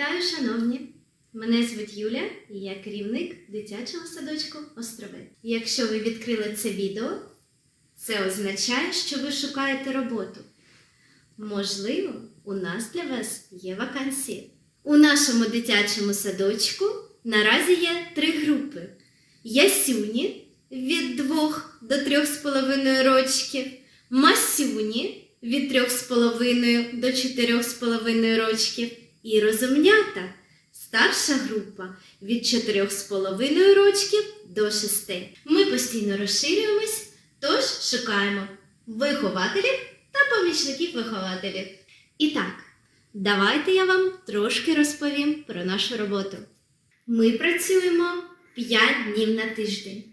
Вітаю, шановні! Мене звуть Юля і я керівник дитячого садочку Острови. Якщо ви відкрили це відео, це означає, що ви шукаєте роботу. Можливо, у нас для вас є вакансії. У нашому дитячому садочку наразі є три групи: Ясюні від 2 до 3,5 рочків, Масюні від 3,5 до 4,5 рочків і розумнята. Старша група від 4,5 рочків до 6. Ми постійно розширюємось, тож шукаємо вихователів та помічників вихователів. І так, давайте я вам трошки розповім про нашу роботу. Ми працюємо 5 днів на тиждень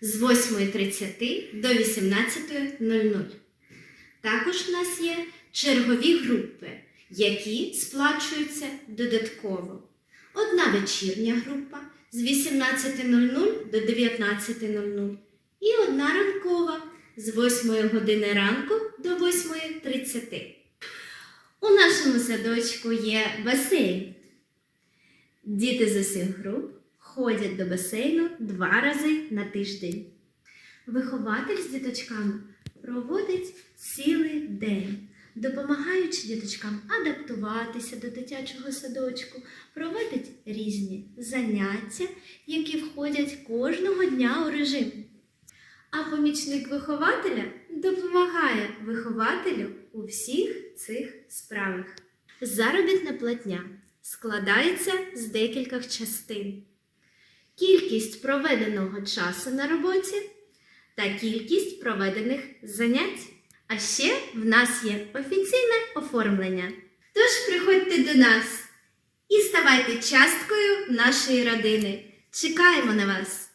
з 8.30 до 18.00. Також в нас є чергові групи, які сплачуються додатково. Одна вечірня група з 18.00 до 19.00 і одна ранкова з 8 години ранку до 8.30. У нашому садочку є басейн. Діти з усіх груп ходять до басейну два рази на тиждень. Вихователь з діточками проводить цілий день, допомагаючи діточкам адаптуватися до дитячого садочку, проводить різні заняття, які входять кожного дня у режим. А помічник вихователя допомагає вихователю у всіх цих справах. Заробітна платня складається з декількох частин. Кількість проведеного часу на роботі та кількість проведених занять. А ще в нас є офіційне оформлення. Тож приходьте до нас і ставайте часткою нашої родини. Чекаємо на вас!